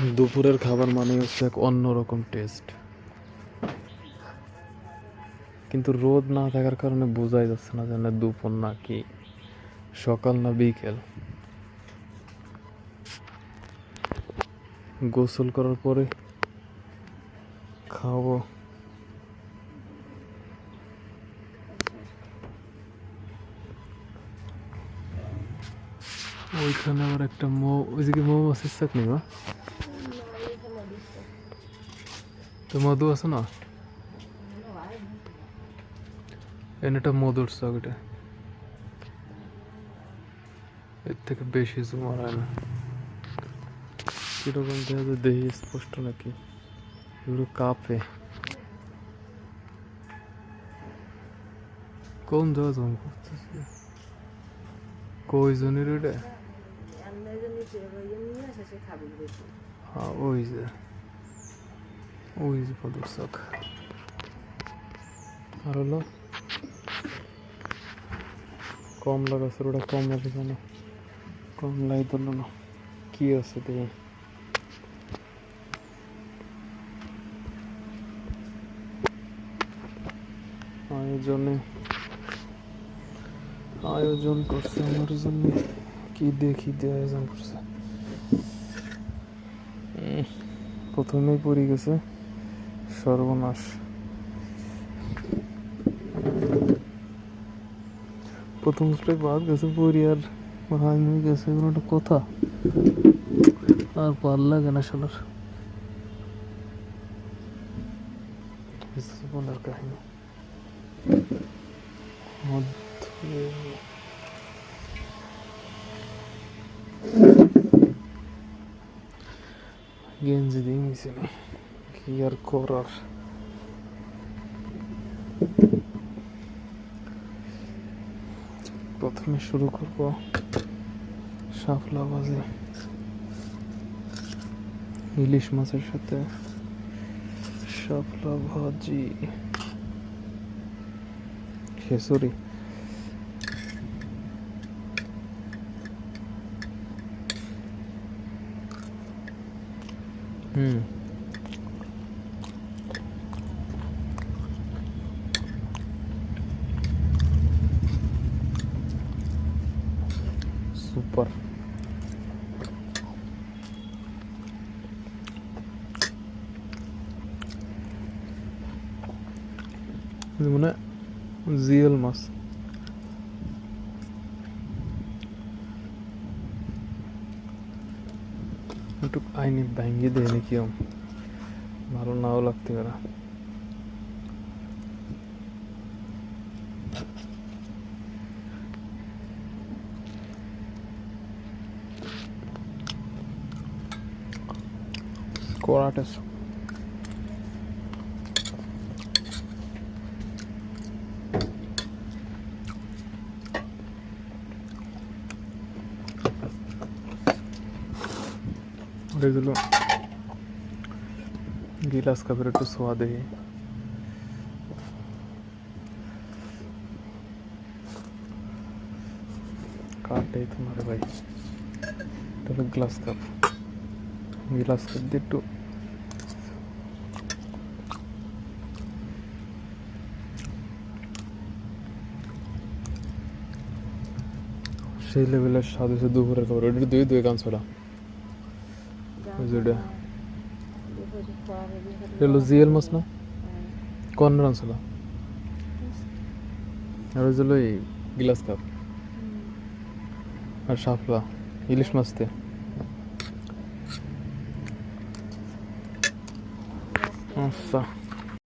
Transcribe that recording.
দুপুরের খাবার মানে হচ্ছে এক অন্যরকম টেস্ট কিন্তু রোদ না থাকার কারণে বোঝাই যাচ্ছে না যে দুপুর না কি সকাল না বিকেল। গোসল করার পরে খাব ওইখানে আবার একটা মৌ ওইদিকে মৌমাছির চাকনি বা তো মধু আছে না? এনেটা মধুর চক এটা এর থেকে বেশি জুমার হয় না। কীরকম দেখা যায় দেহি স্পষ্ট নাকি? এগুলো কাপে। কোন জায়গা জম করতেছে? কয়জনের এটা হ্যাঁ ওই যে। ওই যে মধুর চক আর হলো? কমলা আছে আয়োজনে, আয়োজন করছে আমার জন্য। কি দেখি, দিয়ে আয়োজন করছে। প্রথমেই পড়ে গেছে। সর্বনাশ। প্রথম স্টেপ বাদ গেছে পড়ি আর হাই গেছে, এগুলো একটা কথা। আর পার লাগে না শালার। জীবনের কাহিনী। গেঞ্জি দিয়ে মিশে কি করার প্রথমে শুরু করব শাপলা ভাজি ইলিশ মাছের সাথে শাপলা ভাজি খেসুরি হুম সুপার মানে জিএল মাছ একটু আইনি ভেঙে দেয় নাকি আম। ভালো নাও লাগতে পারে কড়াটা এগুলো গিলাস কাপের একটু সোয়া দেখি কাটে তোমার ভাই এটা হলো গ্লাস কাপ গ্লাস দিয়ে একটু সেই লেভেলের স্বাদ হয়েছে দুপুরের খাবার। ওটা দুই দুই গান ছড়া ওই যে এটা হলো জিএল মাছ না? কর্নার আনছিল আর ওই গ্লাস কাপ। আর শাপলা। ইলিশ মাছতে 啥？